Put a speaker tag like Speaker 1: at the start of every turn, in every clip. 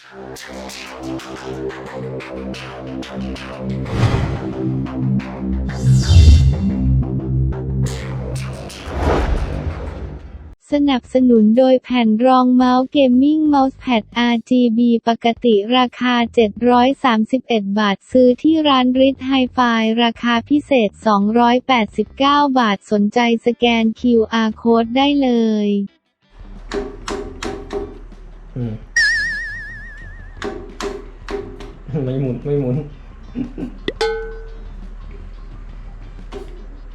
Speaker 1: สนับสนุนโดยแผ่นรองเมาส์เกมมิ่งเมาส์แพด RGB ปกติราคา 731 บาท ซื้อที่ร้านริทไฮไฟราคาพิเศษ 289 บาทสนใจสแกน QR Code ได้เลย
Speaker 2: อืม ไม่หมุนไม่หมุน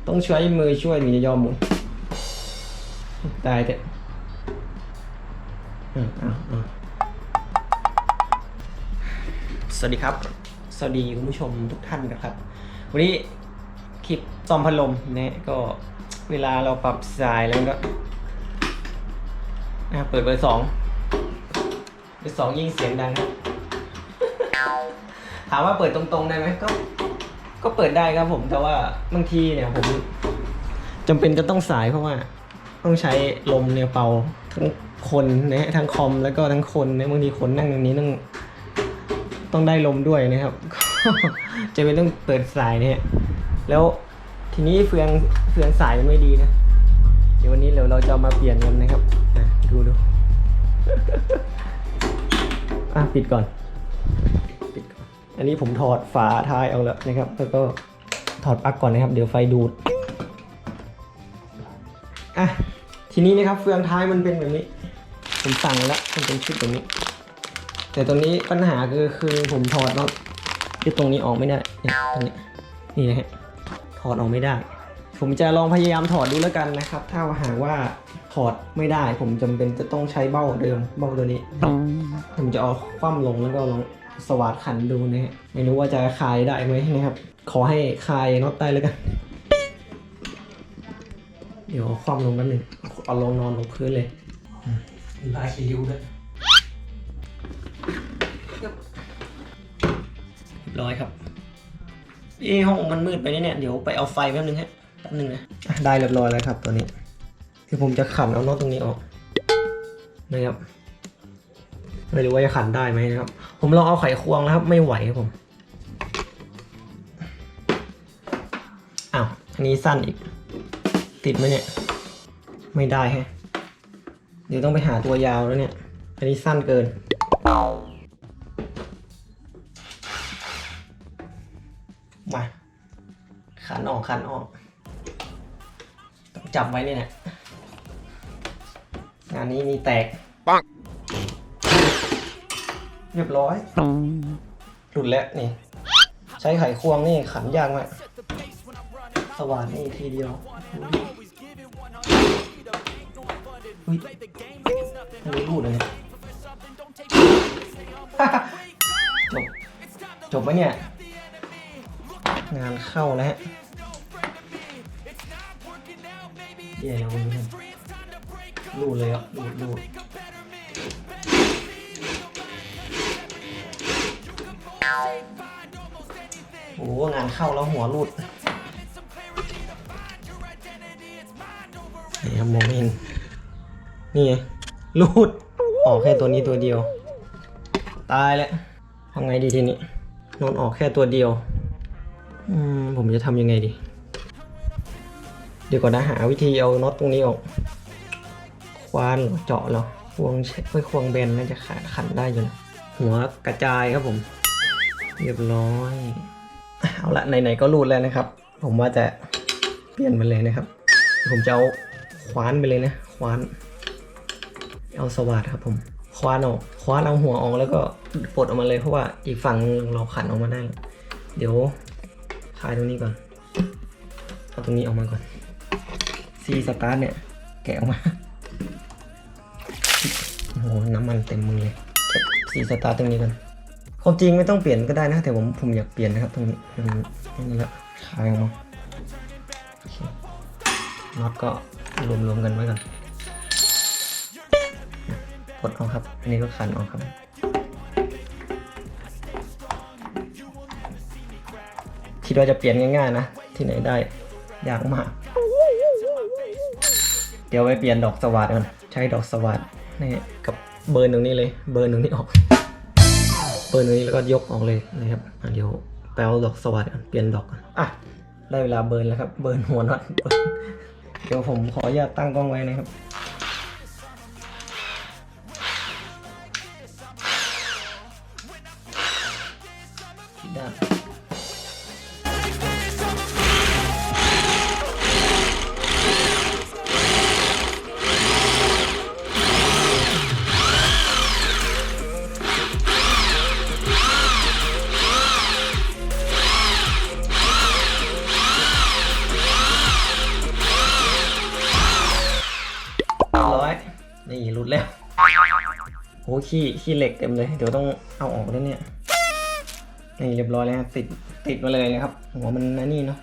Speaker 2: ต้องใช้มือช่วยถึงจะยอมหมุน ตายเถอะสวัสดีครับ สวัสดีคุณผู้ชมทุกท่านนะครับ วันนี้คลิปซ่อมพัดลมเนี่ยก็เวลาเราปรับสายแล้วก็อะเปิดเบอร์สองเบอร์สองยิ่งเสียงดังครับามว่าเปิดตรงๆได้ไหมก็ ก็เปิดได้ครับผม แต่ว่าบางทีเนี่ยผมจำเป็นจะต้องสายเพราะว่า ต้องใช้ลมเนี่ยเป่าทั้งคนนะฮะทั้งคอมแล้วก็ทั้งคนนะบางทีคนนั่งตรงนี้ต้องต้องได้ลมด้วยนะครับจะเป็นต้องเปิดสายเนี่ยแล้วทีนี้เฟืองเฟืองสายไม่ดีนะ เดี๋ยววันนี้เดี๋ยวเราจะมาเปลี่ยนกันนะครับดูดูอะปิดก่อน อันนี้ผมถอดฝาท้ายเอาแล้วนะครับ แล้วก็ถอดปลั๊กก่อนนะครับ เดี๋ยวไฟดูด อะ ทีนี้นะครับเฟืองท้ายมันเป็นแบบนี้ ผมสั่งแล้วมันเป็นชุดแบบนี้ แต่ตรงนี้ปัญหาคือคือผมถอดน็อตที่ตรงนี้ออกไม่ได้เนี่ยตรงนี้ นี่นะฮะ ถอดออกไม่ได้ ผมจะลองพยายามถอดดูแล้วกันนะครับ ถ้าหากว่าถอดไม่ได้ ผมจำเป็นจะต้องใช้เบ้าเดิม เบ้าตัวนี้ ผมจะเอาคว่ำลงแล้วก็ลอง สวัสดขันดูนะฮะไม่รู้ว่าจะคลายได้ไหมนะครับ ขอให้คลายน็อตได้แล้วกัน เดี๋ยวคว่ำลงแป๊บหนึงเอาลงนอนลงพื้นเลยอืมลายคิ้วด้วยเรียบร้อยครับเอ้ห้องมันมืดไปเนี่ย เดี๋ยวไปเอาไฟแป๊บนึงฮะแป๊บนึงนะอะได้เรียบร้อยแล้วครับตัวนี้ที่ผมจะขันเอาน็อตตรงนี้ออกนะครับ ไม่รู้ว่าจะขันได้ไหมนะครับ ผมลองเอาไขควงแล้วครับไม่ไหวครับผมอ้าวอันนี้สั้นอีก ติดไหมเนี่ย ไม่ได้ฮะเดี๋ยวต้องไปหาตัวยาวแล้วเนี่ย อันนี้สั้นเกินมาขันออกขันออกต้องจับไว้เนี่ยนะงานนี้มีแตก เรียบร้อยหลุดแล้วนี่ ใช้ไขควงนี่ขันยากมากสว่านนี่ทีเดียวเฮ้ยอันนี้รูดเลยเนี่ยจบ จบไหมเนี่ย งานเข้าแล้วฮะเดี๋ยวเราดูรูดเลยอะรูดรูด งานเข้าแล้วหัวรูดนี่ครับมองไม่เห็นนี่ไงรูดออกแค่ตัวนี้ตัวเดียว ตายแล้วทำไงดีทีนี้นอนออกแค่ตัวเดียวอืมผมจะทำยังไงดี เดี๋ยวก่อนนะหาวิธีเอาน็อตตรงนี้ออก ควานหรอเจาะหรอควงเช็คไว้ควงเบนน่าจะขันได้อยู่นะหัวกระจายครับผม เรียบร้อย เอาละไหนๆก็รูดแล้วนะครับ ผมว่าจะเปลี่ยนมันเลยนะครับ ผมจะเอาคว้านไปเลยนะคว้าน เอาสว่านครับ ผมคว้านออกคว้านเอาหัวออกแล้วก็ปลดออกมาเลยเพราะว่าอีกฝั่งเราขันออกมาได้แล้วเดี๋ยวคลายตรงนี้ก่อนเอาตรงนี้ออกมาก่อนซีสตาร์ทเนี่ย แกะออกมาโอ้โหน้ำมันเต็มมือเลยเก็บซีสตาร์ทตรงนี้ก่อน ความจริงไม่ต้องเปลี่ยนก็ได้นะ แต่ผมผมอยากเปลี่ยนนะครับ ตรงนี้มันนี่ละคลายออกมาน็อตก็รวมๆกันไว้ก่อนกดเอาครับ อันนี้ก็ขันออกครับคิดว่าจะเปลี่ยนง่ายๆนะ ที่ไหนได้ยากมาก เดี๋ยวไปเปลี่ยนดอกสวัสดก่อน ใช้ดอกสวัสดนี่กับเบอร์หนึ่งนี่เลย เบอร์หนึ่งนี่ออก เปิดตรงนี้แล้วก็ยกออกเลยนะครับเดี๋ยวแปลดอกสวัสดก่อนเปลี่ยนดอกก่อนอะได้เวลาเบิร์นแล้วครับ เบิร์นหัวน็อตเบิร์นเดี๋ยวผมขออนุญาตตั้งกล้องไว้นะครับผิดด้าน ขี้ขี้เหล็กเต็มเลย เดี๋ยวต้องเอาออกแล้วเนี่ยนี่เรียบร้อยแล้วครับติดติดมาเลยนะครับ หัวมันนั่นนี่เนาะ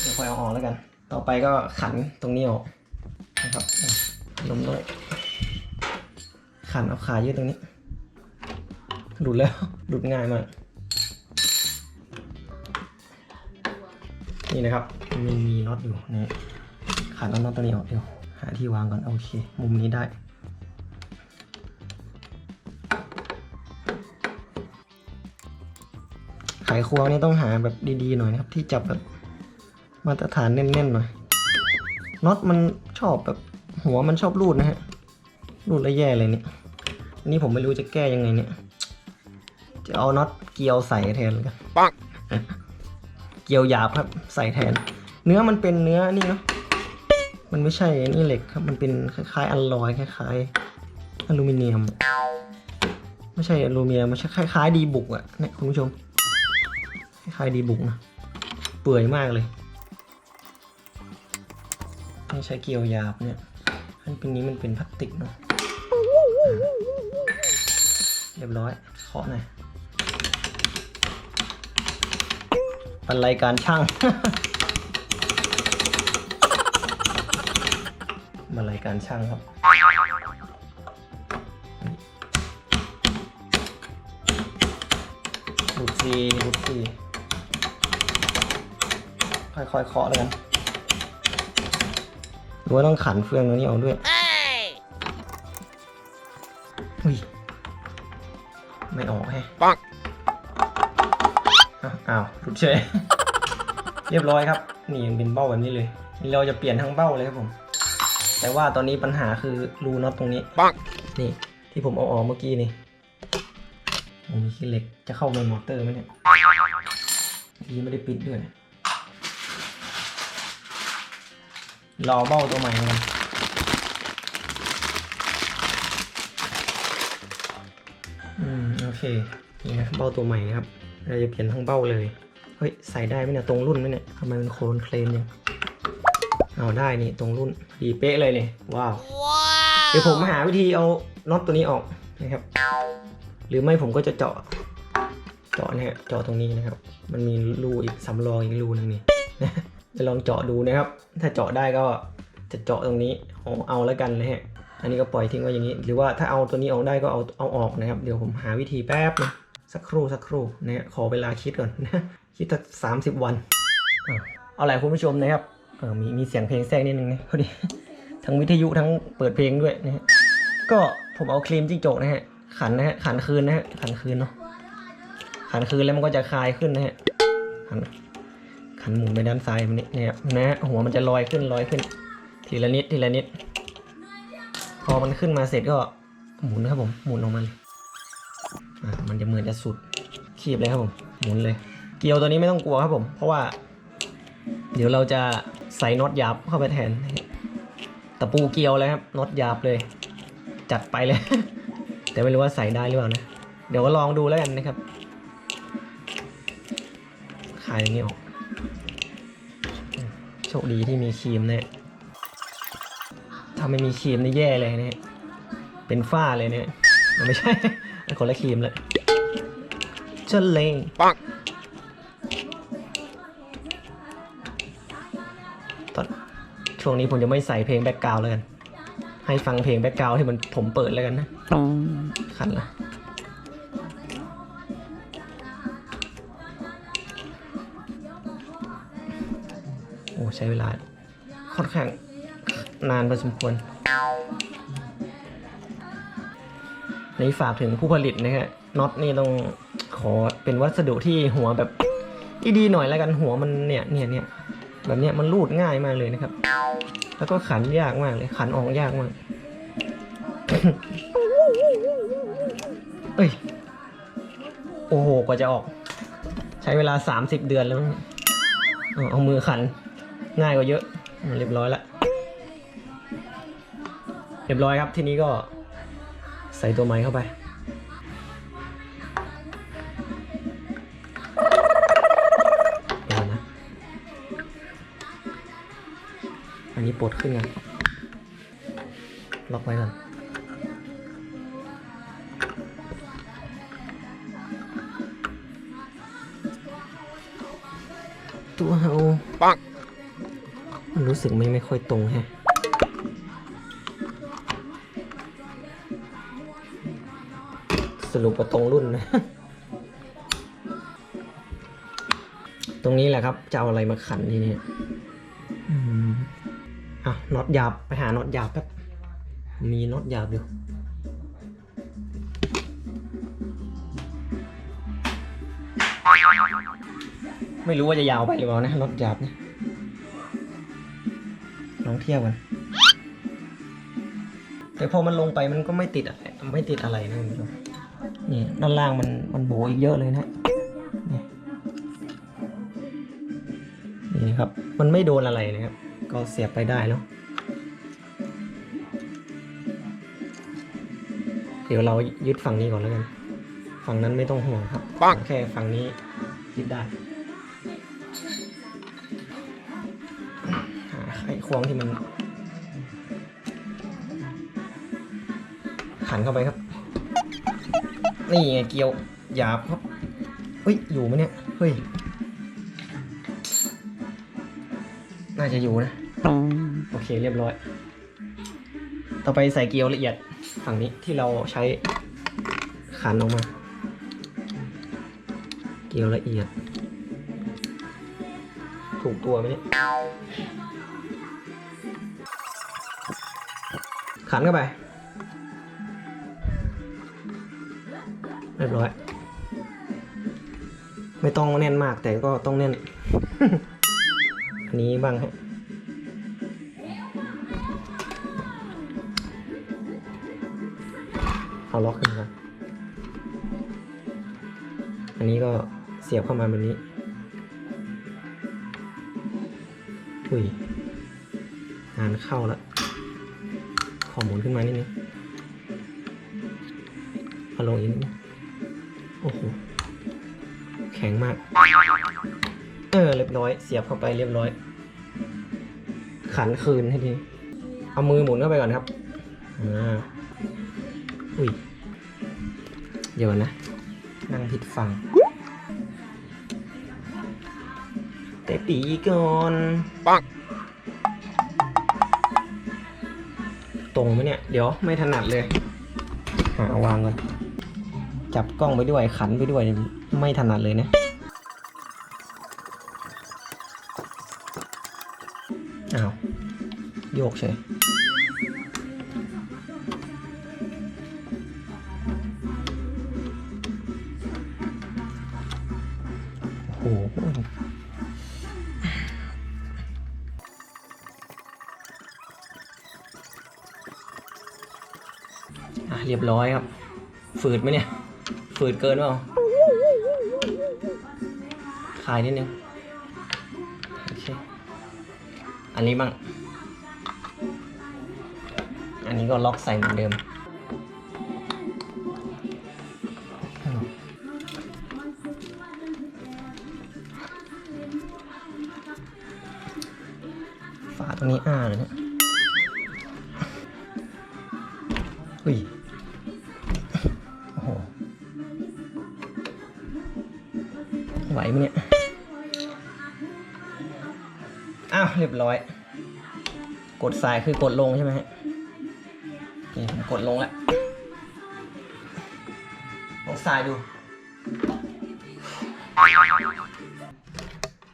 Speaker 2: เดี๋ยวค่อยเอาออกแล้วกัน ต่อไปก็ขันตรงนี้ออกนะครับล้มด้วยขันเอาขายืดตรงนี้หลุดแล้วหลุดง่ายมากนี่นะครับมันมีน็อตอยู่นี่ขันน็อตตัวนี้ออกเดี๋ยวหาที่วางก่อนโอเค มุมนี้ได้ ไขควงนี่ต้องหาแบบดีๆหน่อยนะครับ ที่จับแบบมาตรฐานแน่นๆหน่อยน็อตมันชอบแบบหัวมันชอบรูดนะฮะรูดแล้วแย่เลยเนี่ยอันนี้ผมไม่รู้จะแก้ยังไงเนี่ย จะเอาน็อตเกลียวใส่แทนเลยกัน
Speaker 3: ปัง
Speaker 2: เกลียวหยาบครับใส่แทน เนื้อมันเป็นเนื้อนี่เนาะมันไม่ใช่นี่เหล็กครับ มันเป็นคล้ายๆอลลอยคล้ายๆอลูมิเนียม ไม่ใช่อลูมิเนียมมันใช่คล้ายๆดีบุกอะเนี่ยคุณผู้ชม คล้ายดีบุกนะ เปื่อยมากเลยต้องใช้เกลียวยาบเนี่ย อันเป็นนี้มันเป็นพลาสติกเนาะเรียบร้อยเคาะหน่อยบรรลัยการช่างบรรลัยการช่างครับ ค่อยๆเคาะแล้วกันหรือว่าต้องขันเฟืองตัวนี้ออกด้วยอุ้ยไม่ออกแฮะ
Speaker 3: ปัง
Speaker 2: อ้าวอ้าวหลุดเฉยเรียบร้อยครับ นี่ยังเป็นเบ้าแบบนี้เลยนี่เราจะเปลี่ยนทั้งเบ้าเลยครับผม แต่ว่าตอนนี้ปัญหาคือรูน็อตตรงนี้
Speaker 3: ปัง
Speaker 2: นี่ที่ผมเอาออกเมื่อกี้นี่โอ้มีขี้เหล็กจะเข้าในมอเตอร์ไหมเนี่ยดีไม่ได้ปิดด้วย รอเบ้าตัวใหม่มากันอืมโอเคนี่นะเบ้าตัวใหม่นะครับเราจะเปลี่ยนทั้งเบ้าเลยเฮ้ยใส่ได้ไหมเนี่ยตรงรุ่นไหมเนี่ยทำไมมันโคลนเคลนเนี่ยเอาได้นี่ตรงรุ่นดีเป๊ะเลยเนี่ยว้าวเดี๋ยวผมหาวิธีเอาน็อตตัวนี้ออกนะครับ หรือไม่ผมก็จะเจาะ เจาะนะฮะเจาะตรงนี้นะครับ มันมีรูอีกสำรองอีกรูหนึงนี่ จะลองเจาะดูนะครับ ถ้าเจาะได้ก็จะเจาะตรงนี้เอาเอาแล้วกันนะฮะอันนี้ก็ปล่อยทิ้งไว้อย่างนี้ หรือว่าถ้าเอาตัวนี้ออกได้ก็เอาเอาออกนะครับ เดี๋ยวผมหาวิธีแป๊บนึงสักครู่สักครู่นะฮะขอเวลาคิดก่อนนะคิดสักสามสิบวันเอาล่ะคุณผู้ชมนะครับเออมีมีเสียงเพลงแทรกนิดนึงนะพอดีทั้งวิทยุทั้งเปิดเพลงด้วยนะฮะก็ผมเอาครีมจิ้งจกนะฮะขันนะฮะขันคืนนะฮะขันคืนเนาะขันคืนแล้วมันก็จะคลายขึ้นนะฮะขัน ขันหมุนไปด้านซ้ายมันนี่เนี่ยนะหัวมันจะลอยขึ้นลอยขึ้น ทีละนิดทีละนิด พอมันขึ้นมาเสร็จก็หมุนครับผมหมุนออกมาเลยอะมันจะเหมือนจะสุดคีบเลยครับผมหมุนเลย เกลียวตัวนี้ไม่ต้องกลัวครับผม เพราะว่า เดี๋ยวเราจะใส่น็อตหยาบเข้าไปแทนตะปูเกลียวเลยครับน็อตหยาบเลย จัดไปเลย แต่ไม่รู้ว่าใส่ได้หรือเปล่านะ เดี๋ยวก็ลองดูแล้วกันนะครับขายอย่างนี้ออก โชคดีที่มีครีมเนี่ยถ้าไม่มีครีมนี่แย่เลยเนี่ยเป็นฝ้าเลยเนี่ยไม่ใช่อันคนละครีมเลยเชลเลง
Speaker 3: ปัง
Speaker 2: ตอนช่วงนี้ผมจะไม่ใส่เพลงแบ็กกราวด์แล้วกัน ให้ฟังเพลงแบ็กกราวด์ที่มันผมเปิดแล้วกันนะขันละ ใช้เวลาค่อนข้างนานพอสมควรในฝากถึงผู้ผลิตนะฮะน็อตนี่ต้องขอเป็นวัสดุที่หัวแบบที่ดีหน่อยแล้วกันหัวมันเนี่ยเนี่ยเนี่ยแบบเนี้ยมันรูดง่ายมากเลยนะครับ แล้วก็ขันยากมากเลย ขันออกยากมากเอ้ยโอ้โหกว่าจะออก ใช้เวลา 30 เดือนแล้ว เอามือขัน ง่ายกว่าเยอะเรียบร้อยแล้วเรียบร้อยครับทีนี้ก็ใส่ตัวไม้เข้าไป อันนี้ปลดขึ้นกันล็อกไว้ก่อน รู้สึกไม่ไม่ค่อยตรงแฮะสรุปว่าตรงรุ่นนะ ตรงนี้แหละครับ จะเอาอะไรมาขันทีนี้อืมอะน็อตหยาบไปหาน็อตหยาบแป๊บ มีน็อตหยาบอยู่ไม่รู้ว่าจะยาวไปหรือเปล่านะน็อตหยาบเนี่ย ลองเทียบกัน แต่พอมันลงไปมันก็ไม่ติดอะไรไม่ติดอะไรนะคุณผู้ชมนี่ด้านล่างมันมันโบอีกเยอะเลยนะนี่นี่ครับ มันไม่โดนอะไรนะครับ ก็เสียบไปได้แล้วเดี๋ยวเรายึดฝั่งนี้ก่อนแล้วกัน ฝั่งนั้นไม่ต้องห่วงครับ
Speaker 3: ปัง
Speaker 2: แค่ฝั่งนี้ยึดได้ วงที่มัน ขันเข้าไปครับ นี่ไงเกียวหยาบครับเฮ้ย อยู่ไหมเนี่ย เฮ้ย น่าจะอยู่นะ โอเคเรียบร้อย ต่อไปใส่เกียวละเอียดฝั่งนี้ที่เราใช้ขันออกมา เกียวละเอียด ถูกตัวไหมเนี่ย ขันเข้าไปเรียบร้อย ไม่ต้องแน่นมากแต่ก็ต้องแน่น อันนี้บ้างฮะเอาล็อกขึ้นมาอันนี้ก็เสียบเข้ามาแบบนี้ อุ้ยงานเข้าแล้ว ขอหมุนขึ้นมานิดนึงเอาลงอีกนิดนึงโอ้โห แข็งมาก เออ เรียบร้อย เสียบเข้าไปเรียบร้อย ขันคืนให้ที เอามือหมุนเข้าไปก่อนครับ อ่า อุ้ย เดี๋ยวนะ นั่งผิดฝั่งแต่ปีก่อน
Speaker 3: ปัง
Speaker 2: ตรงไหมเนี่ย เดี๋ยวไม่ถนัดเลยหาวางก่อนจับกล้องไปด้วยขันไปด้วยไม่ถนัดเลยนะอ้าวโยกเฉยโอ้โห เรียบร้อยครับ ฝืดไหมเนี่ย ฝืดเกินเปล่าคลายนิดนึง โอเค อันนี้บ้าง อันนี้ก็ล็อกใส่เหมือนเดิม ฝาตรงนี้อ้าเลยเนี่ย ไหมเนี่ย อ้าว เรียบร้อย กดสายคือกดลงใช่ไหมฮะนี่ผมกดลงแล้วลองสายดู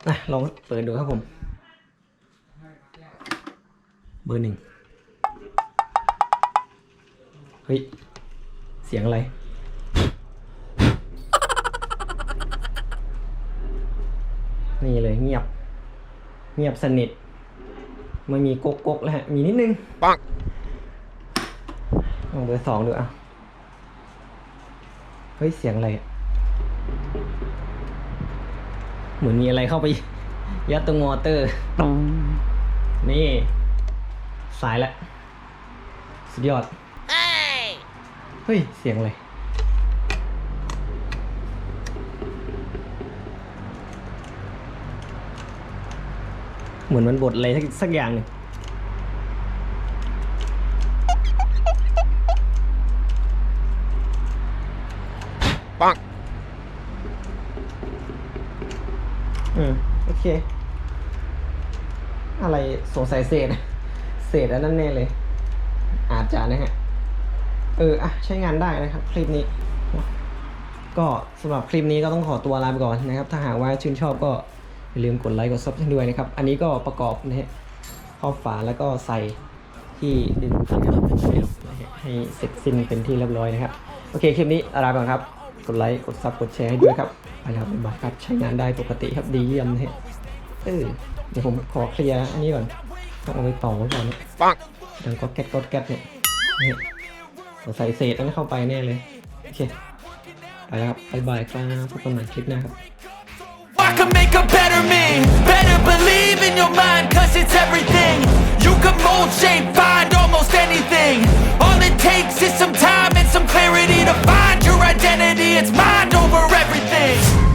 Speaker 2: อะลองเปิดดูครับผม เบอร์หนึ่ง เฮ้ย เสียงอะไร เงียบ เงียบสนิทไม่มีก๊กก๊กแล้วฮะ มีนิดนึง
Speaker 3: ปัง
Speaker 2: ลองเบอร์สองดูอะ เฮ้ย เสียงอะไรอะเหมือนมีอะไรเข้าไป ยัดตรงมอเตอร์ นี่ สายแล้วสุดยอด เฮ้ย เสียงอะไร เหมือนมันบดอะไรสักสักอย่างหนึ่ง
Speaker 3: ปัง
Speaker 2: อืมโอเค อะไรสงสัยเศษ เศษอันนั้นแน่เลย อาจจะนะฮะ เออ อะ ใช้งานได้นะครับ คลิปนี้ ก็สำหรับคลิปนี้ก็ต้องขอตัวลาไปก่อนนะครับ ถ้าหากว่าชื่นชอบก็ อย่าลืมกดไลค์กดซับด้วยนะครับ อันนี้ก็ประกอบนะฮะครอบฝาแล้วก็ใส่ที่ดึงฝาให้เสร็จสิ้นเป็นที่เรียบร้อยนะครับ โอเคคลิปนี้ลาไปก่อนครับ กดไลค์กดซับกดแชร์ให้ด้วยครับไปแล้วบ๊ายบายครับใช้งานได้ปกติครับดีเยี่ยมนะฮะเออเดี๋ยวผมขอเคลียร์อันนี้ก่อนต้องเอาไปต่อไว้ก่อนเนี่ย
Speaker 3: ปัง
Speaker 2: ดังก็แก๊กก็แก๊กเนี่ยนี่สงสัยเศษต้องเข้าไปแน่เลย โอเค ไปแล้วครับบ๊ายบายครับพบกันใหม่คลิปหน้าครับ
Speaker 4: I can make a better me Better believe in your mind cause it's everything. You can mold, shape, find almost anything. All it takes is some time and some clarity To find your identity, it's mind over everything.